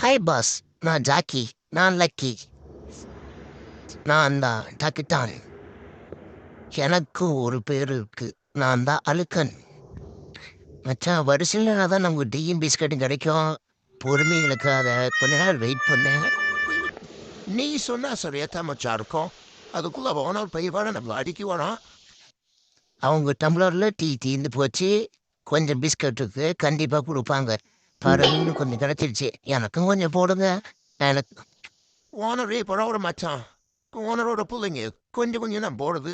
Hi boss நான் Jackie. நான் lucky. நான் தான் டக்கிட்டான். எனக்கு ஒரு பேர் இருக்கு. நான் தான் அழுக்கன். மச்சான் வரிசையில் தான் நமக்கு டீயும் பிஸ்கட்டும் கிடைக்கும். பொறுமைகளுக்கு அதை கொஞ்ச நேரம் வெயிட் பண்ணேன். நீ சொன்னால் சரியா சரியாத்தான் மச்சான் இருக்கும். அதுக்குள்ளே ஓனர் பையவாட நம்ம அடிக்கி வரான் அவங்க டம்ளரில் டீ தீர்ந்து போச்சு. கொஞ்சம் பிஸ்கட்டுக்கு கண்டிப்பாக கொடுப்பாங்க. பரவாயில்ல கொஞ்சம் கிடைச்சிருச்சு எனக்கும் கொஞ்சம் போடுங்க எனக்கு ஓனரே பரவாயில்ல மச்சான் ஓனரோட பிள்ளைங்க கொஞ்சம் கொஞ்சம் தான் போடுது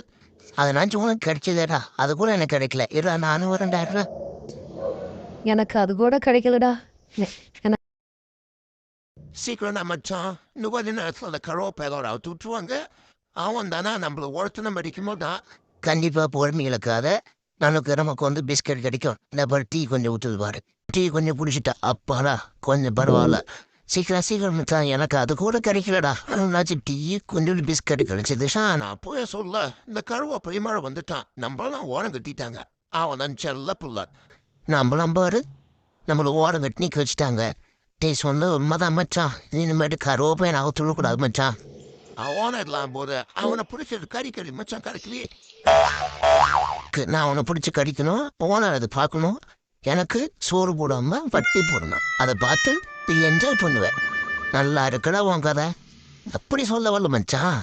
அதனாச்சும் உனக்கு கிடைச்சதேடா அது கூட எனக்கு கிடைக்கல இருடா நானும் வரேன்டா எனக்கு அது கூட கிடைக்கலடா சீக்கிரம் தான் மச்சான் இன்னும் கொஞ்ச நேரத்தில் அந்த கருவேப்பையோட அவுத்து விட்டுருவாங்க அவன் தானே நம்மள ஒருத்தனை மடிக்கும் தான் கண்டிப்பாக பொறுமைகளுக்காக நமக்கு நமக்கு வந்து பிஸ்கட் கிடைக்கும் இந்த பாரு டீ கொஞ்சம் ஊற்றுது பாரு டீ கொஞ்சம் குடிச்சிட்டா அப்பாடா கொஞ்சம் பரவாயில்ல. சீக்கிரம் சீக்கிரம் தான் எனக்கு அது கூட கிடைக்கலடா. ஆனாச்சும் டீ கொஞ்சம் பிஸ்கட் கிடைச்சது. நான் போய் சொல்ல இந்த கருவேப்பை மழை வந்துட்டான். நம்மளாம் ஓரம் கட்டிட்டாங்க. அவன் தான் செல்ல புள்ள. நம்மளாம் பாரு நம்மளை ஓரம் கட்டி நிற்க வச்சுட்டாங்க. டீ சொன்ன உண்மைதான் மச்சான். இனிமேட்டு கருவேப்பை நான் துழக்கூடாது மச்சான். அவன் இல்லாம போது அவனை பிடிச்சது கறி கறி மச்சான் கறிக்கலையே நான் அவனை பிடிச்சி கடிக்கணும் ஓனர் அதை பார்க்கணும். எனக்கு சோறு போடாம வட்டி போடணும். அதை பார்த்து என்ஜாய் பண்ணுவேன் நல்லா இருக்கடா உன் கதை. அப்படி சொல்ல வரல மச்சான்.